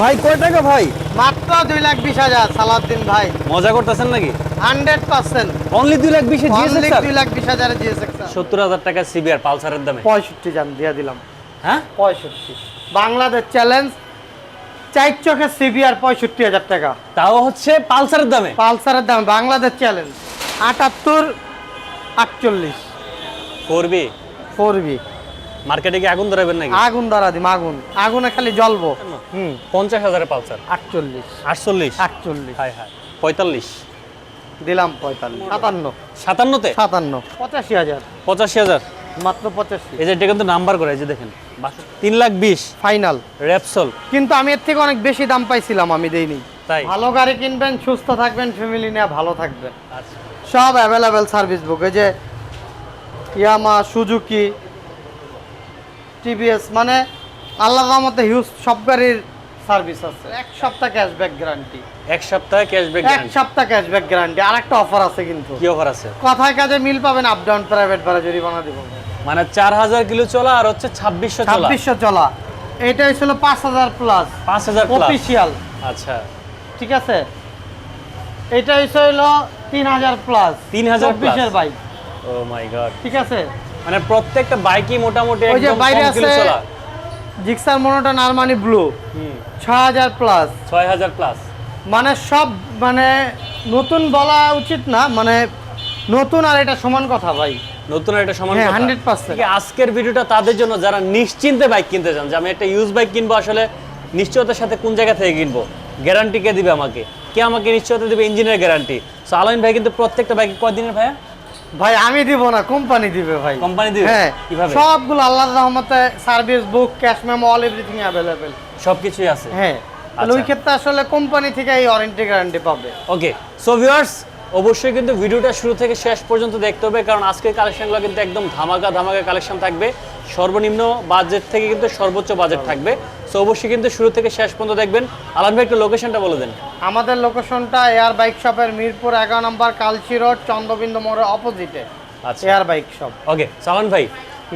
ভাই কয় টাকা ভাই? মাত্র দুই লাখ বিশ হাজার সালাউদ্দিন ভাই। মজা করতেছেন নাকি? Hundred percent. অনলি দুই লাখ বিশে জিএসএক্স দুই লাখ বিশ হাজারে জিএসএক্স সত্তর হাজার টাকা সিবিআর পালসারের দামে। পঁয়ষট্টি জান দিয়ে দিলাম। হ্যাঁ? পঁয়ষট্টি। বাংলাদেশ চ্যালেঞ্জ চার চোখের সিবিআর পঁয়ষট্টি হাজার টাকা। তাও হচ্ছে পালসারের দামে? পালসারের দাম বাংলাদেশ চ্যালেঞ্জ আটাত্তর আটচল্লিশ। Four B? Four B. মার্কেটে কি আগুন ধরাবেন নাকি? আগুন ধরা দিম আগুন। আগুনে খালি জ্বলবো। হুম পঞ্চাশ হাজারের পালসার। আটচল্লিশ। আটচল্লিশ? আটচল্লিশ। হাই হাই পঁয়তাল্লিশ? দিলাম পঁয়তাল্লিশ। সাতান্ন। সাতান্নতে? সাতান্ন। পঁচাশি হাজার। পঁচাশি হাজার? মাত্র পঁচাশি। এই যে এটা কিন্তু নাম্বার করে এই যে দেখেন। তিন লাখ বিশ। ফাইনাল। র্যাপসল কিন্তু আমি এর থেকে অনেক বেশি দাম পাইছিলাম আমি দেইনি। তাই? ভালো গাড়ি কিনবেন সুস্থ থাকবেন ফ্যামিলি নিয়ে ভালো থাকবেন। আচ্ছা। সব অ্যাভেলেবেল সার্ভিস বুক এই যে ইয়ামা সুজুকি টিভিএস মানে আল্লাহ রহমতে হিউজ সব গাড়ির সার্ভিস আছে। এক সপ্তাহ ক্যাশব্যাক গ্যারান্টি এক সপ্তাহে ক্যাশব্যাক এক সপ্তাহ ক্যাশব্যাক গ্যারান্টি আর একটা অফার আছে কিন্তু। কি অফার আছে? কথায় কাজে মিল পাবেন আপ ডাউন প্রাইভেট ভাড়া জরিমানা দিব। মানে চার হাজার কিলো চলা আর হচ্ছে ছাব্বিশশো ছাব্বিশশো চলা। এটা হয়েছিল পাঁচ হাজার প্লাস পাঁচ হাজার অফিসিয়াল আচ্ছা। ঠিক আছে? এটা হয়েছিল তিন হাজার প্লাস 3000 plus? চব্বিশের বাইক ও মাই গড ঠিক আছে? মানে প্রত্যেকটা বাইকই মোটামুটি ওই যে বাইরে আছে জিক্সার মনোটন আরমানি ব্লু। ছ হাজার প্লাস। ছয় হাজার প্লাস। মানে সব মানে নতুন বলা উচিত না মানে নতুন আর এটা সমান কথা ভাই। নতুন একটা সমান হ্যাঁ, কথা। 100% ঠিক আজকের ভিডিওটা তাদের জন্য যারা নিশ্চিন্তে বাইক কিনতে চান যে আমি একটা ইউজ বাইক কিনবো আসলে নিশ্চয়তার সাথে কোন জায়গা থেকে কিনবো? গ্যারান্টি কে দিবে আমাকে? কে আমাকে নিশ্চয়তা দিবে? ইঞ্জিনের গ্যারান্টি সো আলাইন ভাই কিন্তু প্রত্যেকটা বাইকে কয়দিনের ভাইয়া? ভাই আমি দিব না কোম্পানি দিবে ভাই। কোম্পানি দিবে? হ্যাঁ কীভাবে? সবগুলো আল্লাহর রহমতে service book cash memo all everything available সবকিছুই আছে? হ্যাঁ আর ওই আচ্ছা। ক্ষেত্রে আসলে কোম্পানি থেকে এই ওয়ারেন্টি গ্যারান্টি পাবে। ওকে সো ভিউয়ার্স অবশ্যই কিন্তু ভিডিওটা শুরু থেকে শেষ পর্যন্ত দেখতে হবে কারণ আজকের কালেকশনগুলো কিন্তু একদম ধামাকা ধামাকা কালেকশন থাকবে। সর্বনিম্ন বাজেট থেকে কিন্তু সর্বোচ্চ বাজেট থাকবে। সো অবশ্যই কিন্তু শুরু থেকে শেষ পর্যন্ত দেখবেন। আলান ভাই একটু লোকেশনটা বলে দেন। আমাদের লোকেশনটা এয়ার বাইক শপের মিরপুর এগারো নম্বর কালচি রোড চন্দ্রবিন্দু মোড়ের অপোজিটে আচ্ছা। এয়ার বাইক শপ ওকে সালান ভাই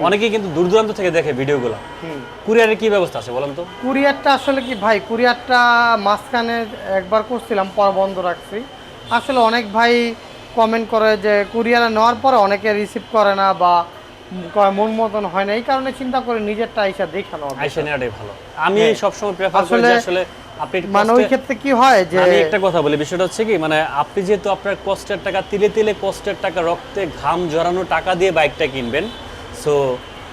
অনেকেই কিন্তু দূর দূরান্ত থেকে দেখে ভিডিওগুলো। কুরিয়ারের কি ব্যবস্থা আছে বলেন তো? কুরিয়ারটা আসলে কি ভাই কুরিয়ারটা মাঝখানে একবার করছিলাম পর বন্ধ রাখছি। আসলে অনেক ভাই কমেন্ট করে যে কুরিয়ারে নেওয়ার পরে অনেকে রিসিভ করে না বা মন মতন হয় না এই কারণে চিন্তা করে নিজেরটা আইসা আইসা নেওয়াটাই ভালো। আমি হ্যাঁ। সবসময় প্রেফার করি যে আসলে আপনি মানে ওই ক্ষেত্রে কি হয় যে আমি একটা কথা বলি বিষয়টা হচ্ছে কি মানে আপনি যেহেতু আপনার কষ্টের টাকা তিলে তিলে কষ্টের টাকা রক্তে ঘাম জড়ানো টাকা দিয়ে বাইকটা কিনবেন সো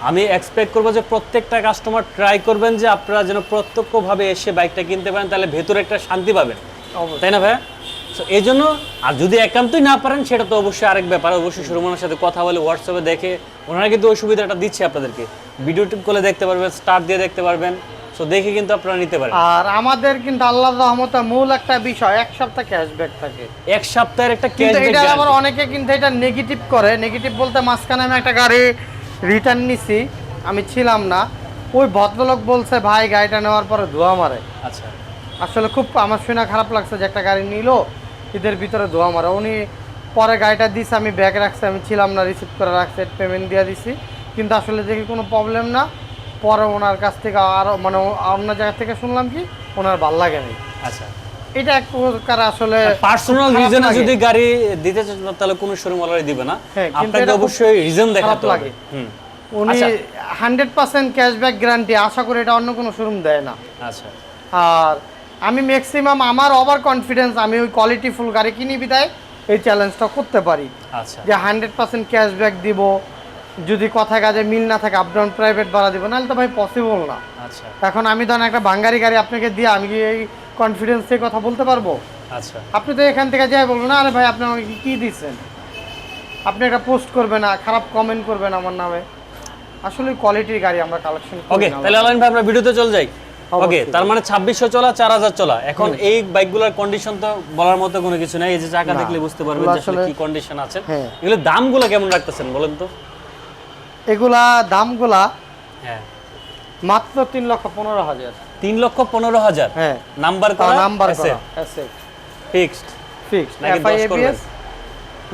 আমি এক্সপেক্ট করব যে প্রত্যেকটা কাস্টমার ট্রাই করবেন যে আপনারা যেন প্রত্যক্ষভাবে এসে বাইকটা কিনতে পারেন তাহলে ভেতরে একটা শান্তি পাবেন। তাই না ভাইয়া? সো এই জন্য আর যদি একান্তই না পারেন সেটা তো অবশ্যই আরেক ব্যাপার। অবশ্যই সুরমনের সাথে কথা বলে হোয়াটসঅ্যাপে দেখে ওনারা কিন্তু ওই সুবিধাটা দিচ্ছে আপনাদেরকে। ভিডিও টিপ করে দেখতে পারবেন স্টার্ট দিয়ে দেখতে পারবেন। সো দেখে কিন্তু আপনারা নিতে পারেন। আর আমাদের কিন্তু আল্লাহর রহমতে মূল একটা বিষয় এক সপ্তাহ ক্যাশব্যাক থাকে। এক সপ্তাহের একটা ক্যাশব্যাক এটা আবার অনেকে কিন্তু এটা নেগেটিভ করে। নেগেটিভ বলতে মাঝখানে আমি একটা গাড়ি রিটার্ন নিছি আমি ছিলাম না। ওই ভদ্রলোক বলছে ভাই গাড়িটা নেওয়ার পরে ধোয়া মারে। আচ্ছা। আসলে খুব আমার শুনে খারাপ লাগছে যে একটা গাড়ি নিল ঈদের ভিতরে ধোয়া মারা। উনি পরে গাড়িটা দিছে আমি ব্যাগ রাখছি আমি ছিলাম না রিসিভ করে রাখছি পেমেন্ট দিয়ে দিছি। কিন্তু আসলে দেখি কোনো প্রবলেম না। পরে ওনার কাছ থেকে আরও মানে অন্য জায়গা থেকে শুনলাম কি ওনার ভালো লাগে নাই। আচ্ছা। এটা এক প্রকার আসলে পার্সোনাল রিজনে যদি গাড়ি দিতে চান তাহলে কোনো শোরুম অলরেডি দিবে না। হ্যাঁ, আপনাকে অবশ্যই রিজন দেখাতে হবে। লাগে। হুম। উনি। হান্ড্রেড পার্সেন্ট ক্যাশব্যাক গ্যারান্টি আশা করি এটা অন্য কোনো শোরুম দেয় না। আচ্ছা। আর আমি ম্যাক্সিমাম আমার ওভার কনফিডেন্স আমি ওই কোয়ালিটি ফুল গাড়ি কিনি বিদায় এই চ্যালেঞ্জটা করতে পারি। আচ্ছা। যে হান্ড্রেড পার্সেন্ট ক্যাশব্যাক দিব যদি কথা কাজে মিল না থাকে আপ ডাউন প্রাইভেট ভাড়া দিব নাহলে তো ভাই পসিবল না। আচ্ছা। এখন আমি ধরেন একটা বাঙ্গারি গাড়ি আপনাকে দিয়ে আমি কি এই কনফিডেন্স থেকে কথা বলতে পারব? আচ্ছা। আপনি তো এখান থেকে যাই বলবেন না আরে ভাই আপনি আমাকে কি দিচ্ছেন? আপনি একটা পোস্ট করবেন না খারাপ কমেন্ট করবেন আমার নামে। আসলে কোয়ালিটির গাড়ি আমরা কালেকশন ওকে তাহলে আলাইন ভাই আমরা ভিডিওতে চল যাই। ওকে তার মানে ছাব্বিশশো চলা চার হাজার চলা। এখন এই বাইকগুলোর কন্ডিশন তো বলার মতো কোনো কিছু নাই। এই যে চাকা দেখলে বুঝতে পারবেন যে আসলে কি কন্ডিশন আছে। হ্যাঁ। এগুলো দামগুলো কেমন রাখতেছেন বলেন তো? এগুলা দামগুলা হ্যাঁ। মাত্র তিন লক্ষ পনেরো হাজার। তিন লক্ষ পনেরো হাজার? হ্যাঁ। নাম্বার করা? নাম্বার আছে করা ফিক্সড ফিক্সড নাকি এফআই 10 করবেন?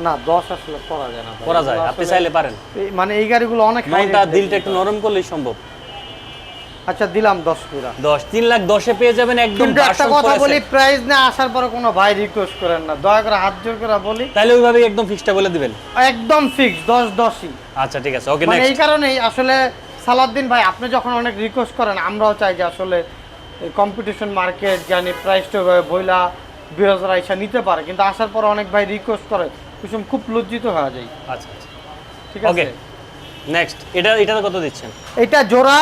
না দশ আসলে করা যায় না করা যায়। আপনি চাইলে পারেন। মানে এই গাড়িগুলো অনেক মনটা দিলটা একটু নরম করলেই সম্ভব। আচ্ছা দিলাম দশ পুরা দশ তিন লাখ দশে পেয়ে যাবেন একদম কিন্তু একটা কথা বলি প্রাইস না আসার পরে কোনো ভাই রিকোয়েস্ট করেন না। দয়া করে হাত জোর করে বলি। তাহলে ওইভাবে একদম ফিক্সটা বলে দিবেন। একদম ফিক্স দশ দশই। আচ্ছা ঠিক আছে ওকে মানে এই কারণেই আসলে সালাউদ্দিন ভাই আপনি যখন অনেক রিকোয়েস্ট করেন আমরাও চাই যে আসলে কম্পিটিশন মার্কেট জানি প্রাইসটা বইলা বিরোধরা ইচ্ছা নিতে পারে। কিন্তু আসার পর অনেক ভাই রিকোয়েস্ট করে কুসুম খুব লজ্জিত হয়ে যায়। আচ্ছা আচ্ছা। ঠিক আছে? নেক্সট এটা এটা কত দিচ্ছেন? এটা জোড়া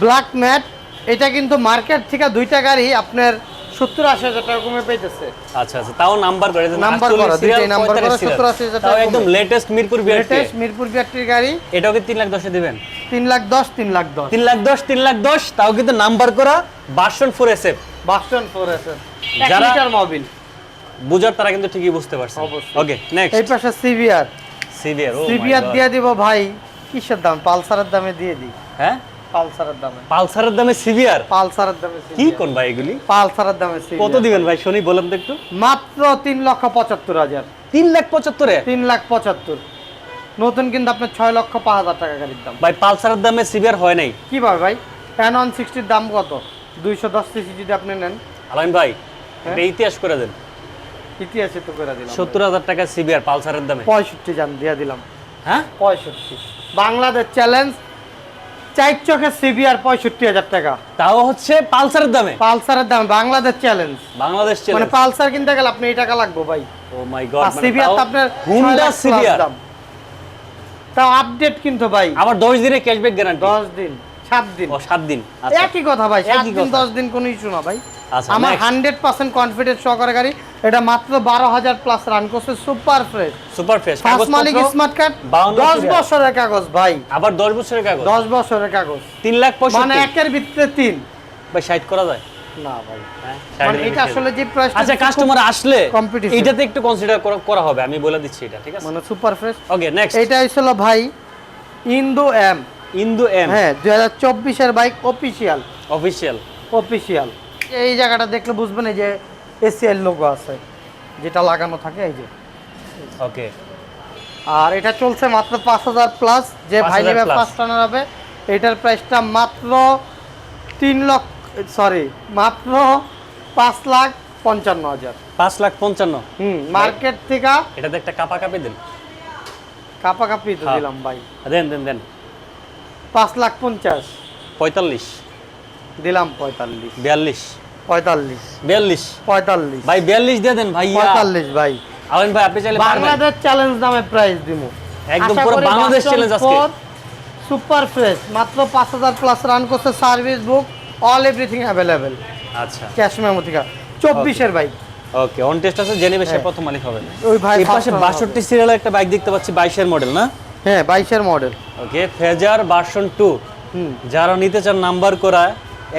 ব্ল্যাক ম্যাট এটা কিন্তু মার্কেট থেকে দুইটা গাড়ি আপনার সত্তর আশি হাজার টাকা কমে পেয়েছে আচ্ছা আচ্ছা তাও নাম্বার করে নাম্বার 48 করা, দুইটাই নাম্বার 45 করা, serial। 70 হাজার টাকা একদম latest Mirpur BRT latest Mirpur বিআরটির গাড়ি। এটাও কি তিন লাখ দশে দিবেন? তিন লাখ দশ তিন লাখ দশ। তিন লাখ দশ তিন লাখ দশ তাও কিন্তু নাম্বার করা বাসন ফোর এস এফ বাসন ফোর এক যারা- মোবিল বুঝার তারা কিন্তু ঠিকই বুঝতে পারছে। ওকে নেক্সট এই পাশে সিভিআর সিভিআর ও সিভিআর দিয়ে দিব ভাই কিসের দাম? পালসারের দামে দিয়ে দিই। হ্যাঁ? পালসারের দামে। পালসারের দামে সিভিআর পালসারের দামে কি কোন ভাই এগুলি? পালসারের দামে কত দিবেন ভাই? শুনি বলেন তো একটু। মাত্র তিন লক্ষ পঁচাত্তর হাজার। তিন লাখ পঁচাত্তরে? তিন লাখ পঁচাত্তর। নতুন কিন্তু আপনার ছয় লক্ষ পাঁচ হাজার টাকা গাড়ির দাম। ভাই পালসারের দামে সিভিআর হয় নাই। কীভাবে ভাই প্যান ওয়ান সিক্সটির দাম কত? দুইশো দশ সিসি যদি আপনি নেন। আলামিন ভাই হ্যাঁ? এটা ইতিহাস করে দেন। ইতিহাসে তো করে দিলাম। সত্তর হাজার টাকা সিভিআর পালসারের দামে। পঁয়ষট্টি জান দিয়ে দিলাম। হ্যাঁ? পঁয়ষট্টি। বাংলাদেশ চ্যালেঞ্জ চার চোখে সিবিআর পঁয়ষট্টি হাজার টাকা। তাও হচ্ছে পালসারের দামে? পালসারের দাম বাংলাদেশ চ্যালেঞ্জ বাংলাদেশ মানে পালসার কিনতে গেলে আপনি এই টাকা লাগবে ভাই। ও মাই গড আর সিবিআর তো আপনার হুন্ডা সিভিআর দাম। তাও আপডেট কিন্তু ভাই। আবার 10 দিনের ক্যাশব্যাক গ্যারান্টি দশ দিন সাত দিন। ও 7 দিন। আচ্ছা। একই কথা ভাই সাত দিন কথা। দশ দিন কোনো ইস্যু না ভাই। আমার হান্ড্রেড পার্সেন্ট কনফিডেন্স সহকারে গাড়ি। এটা মাত্র বারো হাজার প্লাস রান করছে super fresh super fresh first মালিক স্মার্ট কার্ড দশ বছরের কাগজ ভাই। আবার 10 বছরের কাগজ? দশ বছরের কাগজ। 3 লাখ মানে একের ভিতরে তিন। ভাই 60 করা যায়? না ভাই। হ্যাঁ মানে এটা আসলে যে প্রাইস আচ্ছা কাস্টমার আসলে competition। এটাতে একটু কনসিডার করা হবে আমি বলে দিচ্ছি এটা ঠিক আছে? মানে সুপার ফ্রেশ ওকে নেক্সট এটা হয়েছিল ভাই ইন্দু এম ইন্দু এম হ্যাঁ দুই হাজার চব্বিশের বাইক অফিসিয়াল অফিশিয়াল অফিসিয়াল এই জায়গাটা দেখলে বুঝবেন এই যে এসিএল লোগো আছে যেটা লাগানো থাকে এই যে। ওকে। আর এটা চলছে মাত্র পাঁচ হাজার প্লাস যে ভাই 5,000 নেবে। ফার্স্ট হবে এটার প্রাইসটা মাত্র তিন লক্ষ সরি মাত্র পাঁচ লাখ পঞ্চান্ন হাজার। 5 লাখ 55 হুম মার্কেট থেকে এটাতে একটা কাপা কাপি দেন। কাপা কাপি তো হ্যাঁ। দিলাম ভাই। দেন দেন দেন। পাঁচ লাখ পঞ্চাশ। 45 দিলাম পঁয়তাল্লিশ। 42 পঁয়তাল্লিশ। 42 পঁয়তাল্লিশ। ভাই 42 দিয়ে দেন ভাই পঁয়তাল্লিশ ভাই। আলেন ভাই আপনি চাইলে বাংলাদেশ চ্যালেঞ্জ দামে প্রাইস দিব একদম পুরো বাংলাদেশ challenge আজকে। সুপার ফ্রেশ মাত্র পাঁচ হাজার প্লাস রান করছে service book all everything available আচ্ছা। ক্যাশ মেমো থেকে। চব্বিশের বাইক ওকে অন টেস্ট আছে জেনে বেশি হ্যাঁ। প্রথম মালিক হবে। ওই ভাই এই পাশে first owner 62 সিরিয়ালের একটা বাইক দেখতে পাচ্ছি 22 এর মডেল না? হ্যাঁ বাইশের মডেল ওকে ফেজার ভার্সন 2 হুম। যারা নিতে চান নাম্বার করা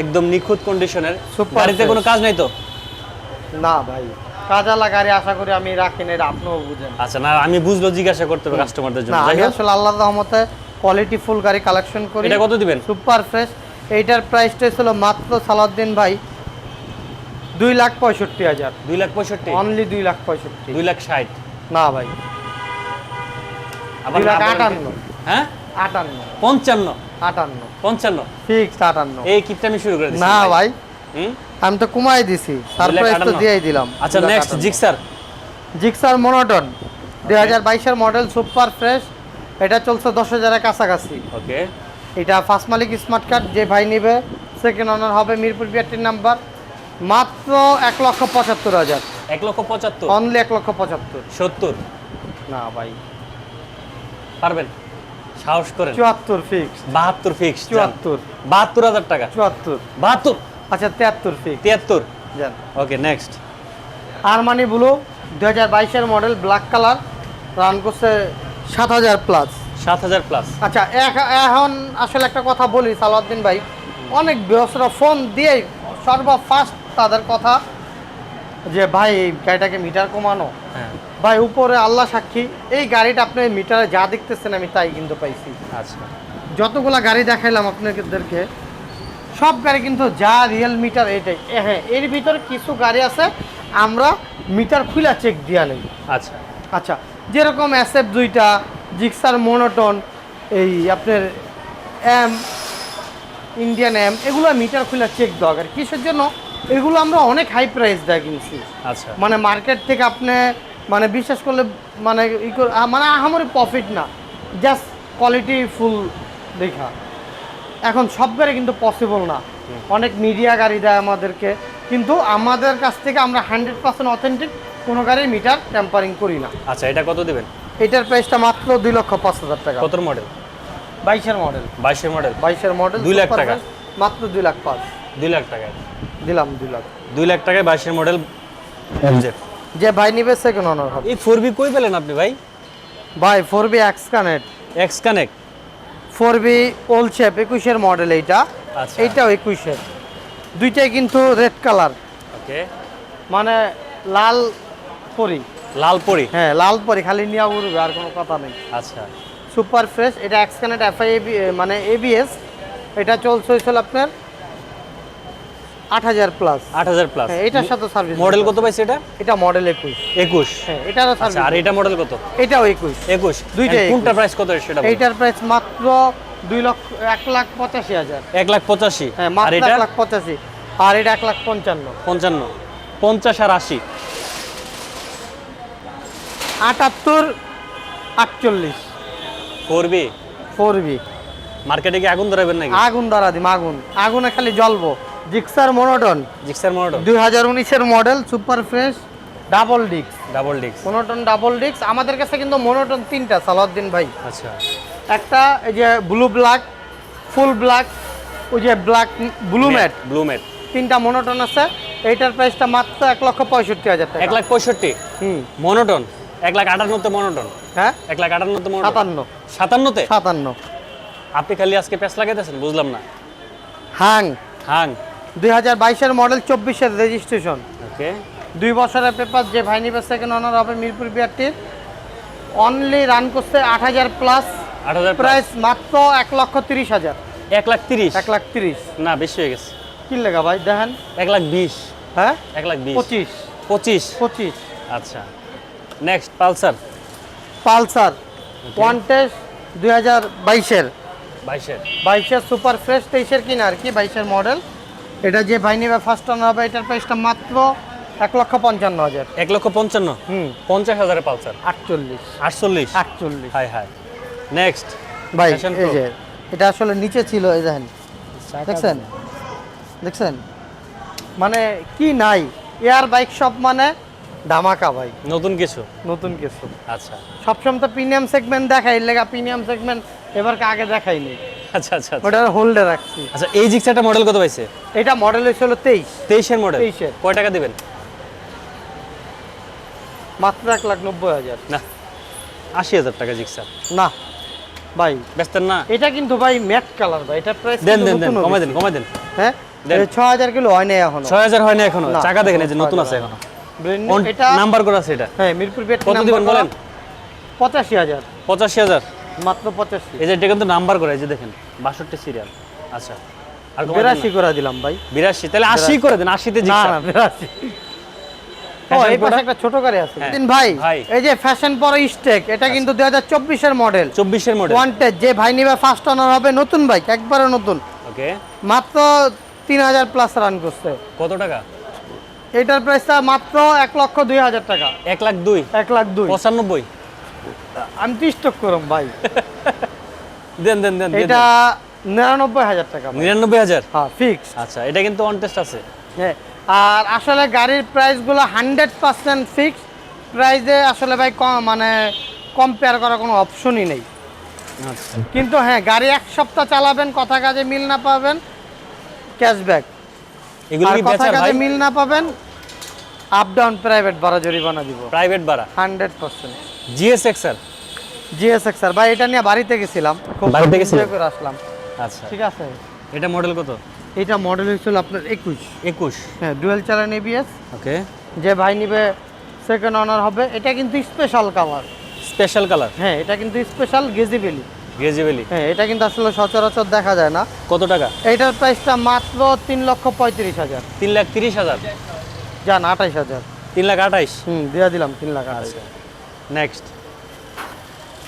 একদম নিখুঁত কন্ডিশনের গাড়িতে কোনো কাজ নাই তো? না ভাই কাজালা গাড়ি আশা করি আমি রাখি না আপনিও বুঝেন। আচ্ছা না আমি বুঝলো জিজ্ঞাসা করতে হবে কাস্টমারদের জন্য। যাই আমি হোক। আসলে আল্লাহ রহমতে কোয়ালিটি ফুল গাড়ি কালেকশন করি। এটা কত দিবেন? সুপার ফ্রেশ এইটার প্রাইসটা ছিল মাত্র সালাউদ্দিন ভাই দুই লাখ পঁয়ষট্টি হাজার। দুই লাখ পঁয়ষট্টি? অনলি দুই লাখ পঁয়ষট্টি। দুই লাখ ষাট? না ভাই। আবার আটান্ন। হ্যাঁ? আটান্ন। পঞ্চান্ন? আটান্ন। পঞ্চান্ন? ফিক্সড আটান্ন। এই কিপটা আমি শুরু করে না ভাই। আমি তো কমাই দিছি সারপ্রাইজ তো দিয়েই দিলাম। আচ্ছা নেক্সট জিক্সার জিক্সার মনোটন দুই হাজার বাইশের মডেল সুপার ফ্রেশ এটা চলছে দশ হাজারের কাছাকাছি। ওকে এটা ফার্স্ট মালিক স্মার্ট কার্ড যে ভাই নেবে সেকেন্ড অনার হবে মিরপুর বিআরটির নাম্বার মাত্র এক লক্ষ পঁচাত্তর হাজার। এক লক্ষ পঁচাত্তর। অনলি এক লক্ষ পঁচাত্তর। সত্তর। না ভাই। পারবেন? সাহস করেন। চুয়াত্তর ফিক্স বাহাত্তর ফিক্স চুয়াত্তর। বাহাত্তর হাজার টাকা। চুয়াত্তর। বাহাত্তর? আচ্ছা তিয়াত্তর ফিক্স তিয়াত্তর? যান। ওকে নেক্সট আরমানি ব্লু দু হাজার বাইশের মডেল ব্ল্যাক কালার রান করছে সাত হাজার প্লাস সাত হাজার প্লাস আচ্ছা এখ- এখন আসলে একটা কথা বলি সালাউদ্দিন ভাই। অনেক ব্যবসারা ফোন দিয়ে সর্বফার্স্ট তাদের কথা যে ভাই গাড়িটাকে মিটার কমানো। ভাই উপরে আল্লাহ সাক্ষী। এই গাড়িটা আপনি মিটারে যা দেখতেছেন আমি তাই কিন্তু পাইছি। আচ্ছা। যতগুলা গাড়ি দেখাইলাম আপনাদেরকে সব গাড়ি কিন্তু যা রিয়েল মিটার এটাই। হ্যাঁ এর ভিতরে কিছু গাড়ি আছে আমরা মিটার খুলে চেক দিয়া নেই। আচ্ছা। আচ্ছা যেরকম অ্যাসেপ দুইটা জিক্সার মোনোটন এই আপনার এম ইন্ডিয়ান এম এগুলো মিটার খুলে চেক দরকার কিসের জন্য? এগুলো আমরা অনেক হাই প্রাইস দেয় কিনছি। আচ্ছা। মানে মার্কেট থেকে আপনি মানে বিশ্বাস করলে মানে মানে আমার প্রফিট না। জাস্ট কোয়ালিটি ফুল দেখা। এখন সব গাড়ি কিন্তু পসিবল না। অনেক মিডিয়া গাড়ি দেয় আমাদেরকে। কিন্তু আমাদের কাছ থেকে আমরা হান্ড্রেড পার্সেন্ট অথেন্টিক কোনো গাড়ির মিটার ট্যাম্পারিং করি না। আচ্ছা এটা কত দেবেন? এটার প্রাইসটা মাত্র দুই লক্ষ পাঁচ হাজার টাকা। কত মডেল বাইশের মডেল বাইশের মডেল বাইশের মডেল দুই লাখ টাকা। মাত্র দুই লাখ পাঁচ। দুই লাখ টাকায়। দিলাম দুই লাখ। দুই লাখ টাকায় বাইশের মডেল যে ভাই নিবে সেকেন্ড অনার হবে। এই ফোর বি কই পেলেন আপনি ভাই? ভাই four B X connect X connect four B old shape একুশের মডেল এইটা। আচ্ছা। এইটাও একুশের দুইটাই কিন্তু রেড কালার ওকে। মানে লাল পরি। লাল পরি? হ্যাঁ লাল পরি খালি নিয়ে উড়বে আর কোনো কথা নেই। আচ্ছা। সুপার ফ্রেশ এটা এক্স কানেক্ট এফআই মানে এবিএস এটা চলছে হয়েছিল আপনার আট হাজার প্লাস আট হাজার প্লাস হ্যাঁ এটার সাথে সার্ভিস মডেল কত পাইছে এটা? এটা মডেল একুশ। একুশ। হ্যাঁ এটারও আচ্ছা আর এটা মডেল কত? এটাও একুশ। একুশ। দুইটাই And কোনটা প্রাইস কত সেটা। এইটার প্রাইস মাত্র দুই লক্ষ এক লাখ পঁচাশি হাজার। এক লাখ পঁচাশি। হ্যাঁ আর মাত্র এটা? এক লাখ পঁচাশি। আর এটা এক লাখ পঞ্চান্ন। পঞ্চান্ন। পঞ্চাশ আর আশি। আটাত্তর আটচল্লিশ। ফোর বি ফোর বি মার্কেটে কি আগুন ধরাবেন নাকি? আগুন দ্বারা দিম আগুন। আগুনে খালি জ্বলবো। Gixxer monotone. Gixxer monotone. দুই হাজার উনিশের মডেল সুপার ফ্রেশ ডাবল ডিক্স ডাবল ডিক্স মনোটন ডাবল ডিক্স আমাদের কাছে কিন্তু মনোটন তিনটা সালাউদ্দিন ভাই। আচ্ছা। একটা এই যে ব্লু ব্ল্যাক ফুল ব্ল্যাক ওই যে black blue matte. Blue matte. তিনটা মনোটন আছে। এইটার প্রাইসটা মাত্র এক লক্ষ পঁয়ষট্টি হাজার টাকা। এক লাখ পঁয়ষট্টি। হুম। মনোটন। এক লাখ আটান্নতে মনোটন। হ্যাঁ? এক লাখ আটান্নতে মনোটন। সাতান্ন। সাতান্নতে সাতান্ন। আপনি খালি আজকে প্যাস লাগাইতেছেন বুঝলাম না। হাং। হাং। দুই হাজার বাইশের মডেল চব্বিশের রেজিস্ট্রেশন ওকে। দুই বছরের পেপার যে ভাই নিবে সেকেন্ড অনার হবে মিরপুর বিআরটির। অনলি রান করছে আট হাজার প্লাস আট হাজার প্রাইস মাত্র এক লক্ষ তিরিশ হাজার। এক লাখ তিরিশ। এক লাখ তিরিশ। না বেশি হয়ে গেছে। কি লেগা ভাই দেখেন। এক লাখ বিশ। হ্যাঁ? এক লাখ বিশ। পঁচিশ। পঁচিশ। পঁচিশ। আচ্ছা। Next Pulsar. Pulsar. One test দুই হাজার বাইশের। বাইশের। বাইশের সুপার ফ্রেশ তেইশের কিনা আর কি? বাইশের মডেল। এটা যে ভাই নেবে ফার্স্ট অনার হবে এটার প্রাইসটা মাত্র এক লক্ষ পঞ্চান্ন হাজার। এক লক্ষ পঞ্চান্ন? হুম। পঞ্চাশ হাজারের পালসার? আটচল্লিশ। আটচল্লিশ? আটচল্লিশ। High high. নেক্সট ভাই এই যে এটা আসলে নিচে ছিল এই দেখেন। দেখছেন? দেখছেন? মানে কি নাই? এয়ার বাইক শপ মানে ধামাকা ভাই। নতুন কিছু? নতুন কিছু। আচ্ছা। সবসময় তো প্রিমিয়াম সেগমেন্ট দেখাই লেগা প্রিমিয়াম সেগমেন্ট এবার আগে দেখাইনি। আচ্ছা আচ্ছা আচ্ছা। হোল্ডে রাখছি। আচ্ছা এই জিক্সাটা মডেল কত পাইছে? এটা মডেল তেইশ। তেইশের মডেল 23 কয় টাকা দিবেন? মাত্র এক লাখ নব্বই হাজার। না আশি হাজার টাকা জিক্সার। না ভাই। বেচতেন না। এটা কিন্তু ভাই ম্যাট কালার ভাই এটা প্রাইস দেন দেন দেন কমাই দেন কমাই দেন। হ্যাঁ। ছ হাজার কিলো হয় নাই এখনও। ছয় হাজার হয় না এখনও। না, চাকা দেখেন যে নতুন আছে। এখনও। এটা নাম্বার করা আছে এটা। হ্যাঁ মিরপুর কত দিবেন বলেন? পঁচাশি হাজার। পঁচাশি হাজার? মাত্র পঁচাশি। এই যে এটা কিন্তু নাম্বার করা এই যে দেখেন বাষট্টি সিরিয়াল আচ্ছা আর বিরাশি করে দিলাম ভাই। বিরাশি তাহলে আশি করে দেন আশিতে না না বিরাশি? একটা ছোট গাড়ি আছে হ্যাঁ। ভাই? ভাই। এই যে ফ্যাশন পর স্টেক এটা কিন্তু দুই হাজার চব্বিশের মডেল চব্বিশের মডেল ওয়ান্টেড যে ভাই নিবে ফার্স্ট অনার হবে নতুন বাইক একবারে নতুন। ওকে। মাত্র তিন হাজার প্লাস রান করছে। কত টাকা? এটার প্রাইসটা মাত্র এক লক্ষ দুই হাজার টাকা। এক লাখ দুই। এক লাখ দুই। পঁচানব্বই। আমি তো স্টক করম ভাই। দেন দেন দেন এটা নিরানব্বই হাজার টাকা নিরানব্বই হাজার? হ্যাঁ ফিক্স আচ্ছা এটা কিন্তু অন টেস্ট আছে। হ্যাঁ আর আসলে গাড়ির প্রাইসগুলো হান্ড্রেড পার্সেন্ট ফিক্স প্রাইসে আসলে ভাই কম মানে কম্পেয়ার করার কোনো অপশনই নেই। আচ্ছা। কিন্তু হ্যাঁ গাড়ি এক সপ্তাহ চালাবেন কথা কাজে মিল না পাবেন ক্যাশব্যাক এগুলো কি কথা ভাই কাজে মিল না পাবেন আপ ডাউন প্রাইভেট ভাড়া জরিমানা দিব। প্রাইভেট ভাড়া? Hundred percent GS XR GSX sir. ভাই এটা নিয়ে বাড়িতে গেছিলাম। খুব বাড়িতে enjoy করে আসলাম। আচ্ছা। ঠিক আছে? এটা মডেল কত? এটা মডেল হয়েছিল আপনার একুশ। একুশ? হ্যাঁ ডুয়েল চালান এবিএস ওকে। যে ভাই নিবে সেকেন্ড অনার হবে। এটা কিন্তু স্পেশাল কালার স্পেশাল কালার হ্যাঁ এটা কিন্তু স্পেশাল গেজিবেলি গ্রেজুয়ালি হ্যাঁ এটা কিন্তু আসলে সচরাচর দেখা যায় না। কত টাকা? এইটার প্রাইসটা মাত্র তিন লক্ষ পঁয়ত্রিশ হাজার। তিন লাখ তিরিশ হাজার? যান আঠাইশ হাজার। তিন লাখ আঠাইশ? হুম দিয়ে দিলাম তিন লাখ আঠাইশ। আচ্ছা। Next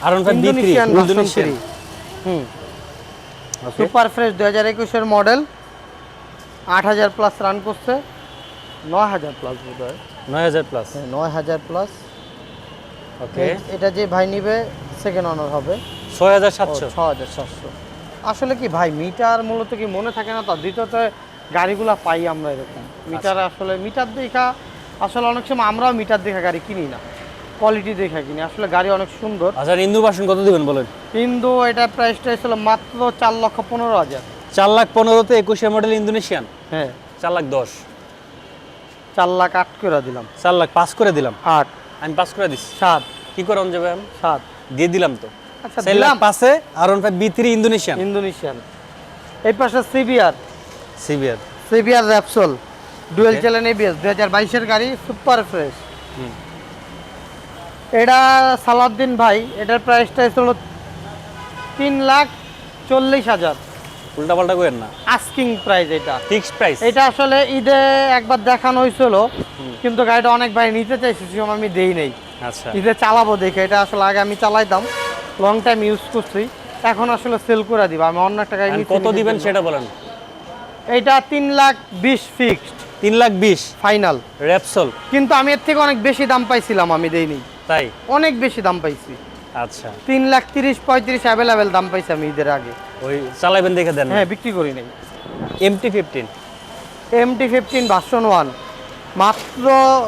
R one five Indonesian হুম সুপার ফ্রেশ দু হাজার একুশের মডেল আট হাজার প্লাস রান করছে। নয় হাজার প্লাস বোধ হয় নয় হাজার প্লাস হ্যাঁ নয় হাজার প্লাস ওকে এটা যে ভাই নিবে সেকেন্ড অনার হবে। ছয় হাজার সাতশো। ছ হাজার সাতশো। আসলে কি ভাই মিটার মূলত কি মনে থাকে না? তো দ্বিতীয়ত গাড়িগুলা পাই আমরা এরকম। মিটার আসলে মিটার দেখা আসলে অনেক সময় আমরাও মিটার দেখা গাড়ি কিনি না। কোয়ালিটি দেখে কিনি। আসলে গাড়ি অনেক সুন্দর। আচ্ছা ইন্দু বাসন কত দিবেন বলেন? কিন্তু এটা প্রাইসটা ছিল মাত্র চার লক্ষ পনেরো হাজার। চার লাখ পনেরোতে একুশে মডেল ইন্দোনেশিয়ান? হ্যাঁ। চার লাখ দশ। চার লাখ আট করে দিলাম। চার লাখ পাস করে দিলাম? আট। আমি পাস করে দিচ্ছি সাত। কি করে যাবে আমি সাত। দিয়ে দিলাম তো। আচ্ছা দিলাম। পাসে R one five V three Indonesian. Indonesian. এই পাশে CBR CBR CBR Repsol dual. Channel ABS দুই হাজার বাইশের গাড়ি সুপার ফ্রেশ হুম। এটা সালাউদ্দিন ভাই এটার প্রাইসটা ছিল তিন লাখ চল্লিশ হাজার। উল্টা পাল্টা করেন না। আস্কিং প্রাইস এটা। ফিক্সড প্রাইস এটা আসলে ঈদে একবার দেখানো হয়েছিল কিন্তু গাড়িটা অনেক ভাই নিতে চাইছি আমি দেই নেই। আচ্ছা। ঈদে চালাবো দেখে এটা আসলে আগে আমি চালাইতাম লং টাইম ইউজ করছি। এখন আসলে সেল করে দিব আমি অন্য একটা গাড়ি কত দিবেন সেটা বলেন। এটা তিন লাখ বিশ ফিক্সড তিন লাখ বিশ। ফাইনাল র্যাপসল কিন্তু আমি এর থেকে অনেক বেশি দাম পাইছিলাম আমি দেইনি তাই? অনেক বেশি দাম পাইছি। আচ্ছা। তিন লাখ তিরিশ পঁয়ত্রিশ অ্যাভেলেবেল দাম পাইছি আমি ঈদের আগে। ওই চালাইবেন দেখে দেন। হ্যাঁ বিক্রি করি নাই। MT fifteen MT fifteen version one মাত্র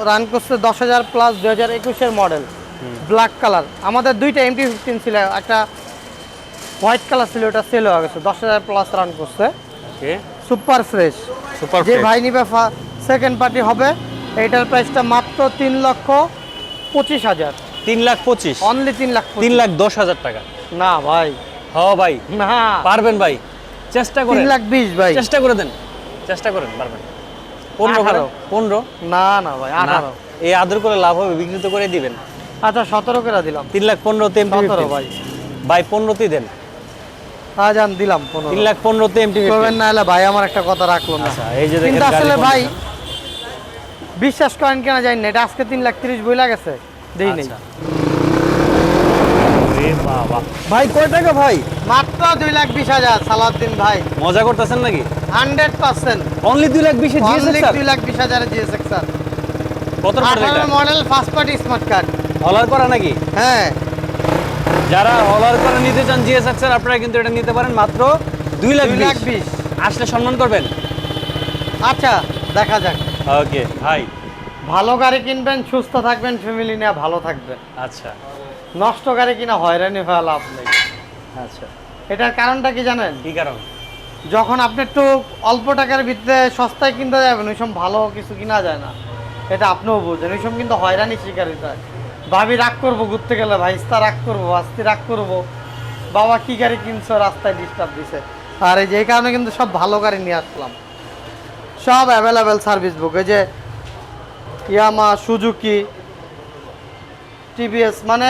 রান করছে দশ হাজার প্লাস দু হাজার একুশের মডেল ব্ল্যাক কালার আমাদের দুইটা এমটি ফিফটিন ছিল একটা হোয়াইট কালার ছিল ওটা সেল হয়ে গেছে। দশ হাজার প্লাস রান করছে। সুপার ফ্রেশ সুপার যে ভাই নিবে সেকেন্ড পার্টি হবে। এইটার প্রাইসটা মাত্র তিন লক্ষ পঁচিশ হাজার। তিন লাখ পঁচিশ। অনলি তিন লাখ তিন লাখ দশ হাজার টাকা। না ভাই। হ ভাই। না। পারবেন ভাই। চেষ্টা তিন করেন লাখ বিশ ভাই। চেষ্টা করে দেন। চেষ্টা করেন পারবেন। পনেরো পনেরো? না না ভাই আঠারো। এই আদর করে লাভ হবে বিক্রি তো করে দিবেন। আচ্ছা সতেরো করে দিলাম। তিন লাখ পনেরোতে এমটি সতেরো ভাই। ভাই পনেরোতেই দেন। আজান দিলাম পনেরো। তিন লাখ পনেরোতে এমটি না হলে ভাই আমার একটা কথা রাখল না। আচ্ছা এই যে আসলে ভাই। বিশ্বাস করেন কেনা যায় না এটা আজকে তিন লাখ তিরিশ বই লাগেছে দেই নেই। আচ্ছা। বাবা। ভাই কয় টাকা ভাই? মাত্র দুই লাখ বিশ হাজার সালাউদ্দিন ভাই। মজা করতেছেন নাকি? Hundred percent. অনলি দুই লাখ বিশে অনলি দুই লাখ বিশ হাজার জিএসএক্স স্যার। কত মডেল এটা? আঠারো model first party smart card হলার করা নাকি? হ্যাঁ। যারা হলার করে নিতে চান জিএসএক্স এর আপনারা কিন্তু এটা নিতে পারেন মাত্র দুই লাখ দুই লাখ বিশ। আসলে সম্মান করবেন। আচ্ছা দেখা যাক। ওকে ভাই ভালো গাড়ি কিনবেন সুস্থ থাকবেন ফ্যামিলি নিয়ে ভালো থাকবেন। আচ্ছা। নষ্ট গাড়ি কিনা হয়রানি হওয়া লাভ নেই। আচ্ছা। এটার কারণটা কি জানেন? কি কারণ? যখন আপনি একটু অল্প টাকার ভিতরে সস্তায় কিনতে যাবেন ওই সময় ভালো কিছু কিনা যায় না। এটা আপনিও বুঝেন। ওই সময় কিন্তু হয়রানি শিকার হতে হয়। ভাবি রাগ করব ঘুরতে গেলে ভাইস্তা রাগ করব আস্তি রাগ করব। বাবা কি গাড়ি কিনছো রাস্তায় ডিস্টার্ব দিছে। আর এই যে কারণে কিন্তু সব ভালো গাড়ি নিয়ে আসলাম। সব অ্যাভেলেবেল সার্ভিস বুক এই যে ইয়ামা সুজুকি টিভিএস মানে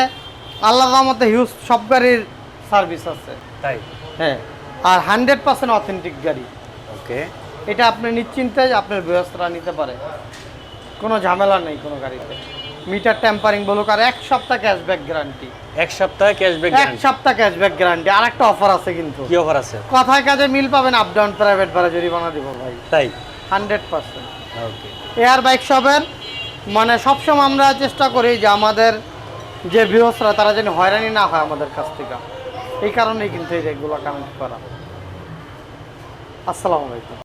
আল্লাহ মতে হিউজ সব গাড়ির সার্ভিস আছে। তাই? হ্যাঁ আর হান্ড্রেড পার্সেন্ট অথেন্টিক গাড়ি। ওকে। এটা আপনি নিশ্চিন্তে আপনার ব্যবস্থা নিতে পারে। কোনো ঝামেলা নেই কোনো গাড়িতে। মিটার টেম্পারিং বলুক আর এক সপ্তাহ ক্যাশব্যাক গ্যারান্টি এক সপ্তাহে ক্যাশব্যাক এক সপ্তাহ ক্যাশব্যাক গ্যারান্টি আর একটা অফার আছে কিন্তু। কি অফার আছে? কথায় কাজে মিল পাবেন আপ ডাউন প্রাইভেট ভাড়া জরিমানা দিব ভাই। তাই? Hundred percent. Okay. Air bike শপের মানে সবসময় আমরা চেষ্টা করি যে আমাদের যে বৃহস্পরা তারা যেন হয়রানি না হয় আমাদের কাছ থেকে। এই কারণেই কিন্তু এই রেগুলো কানেক্ট করা। আসসালামু আলাইকুম।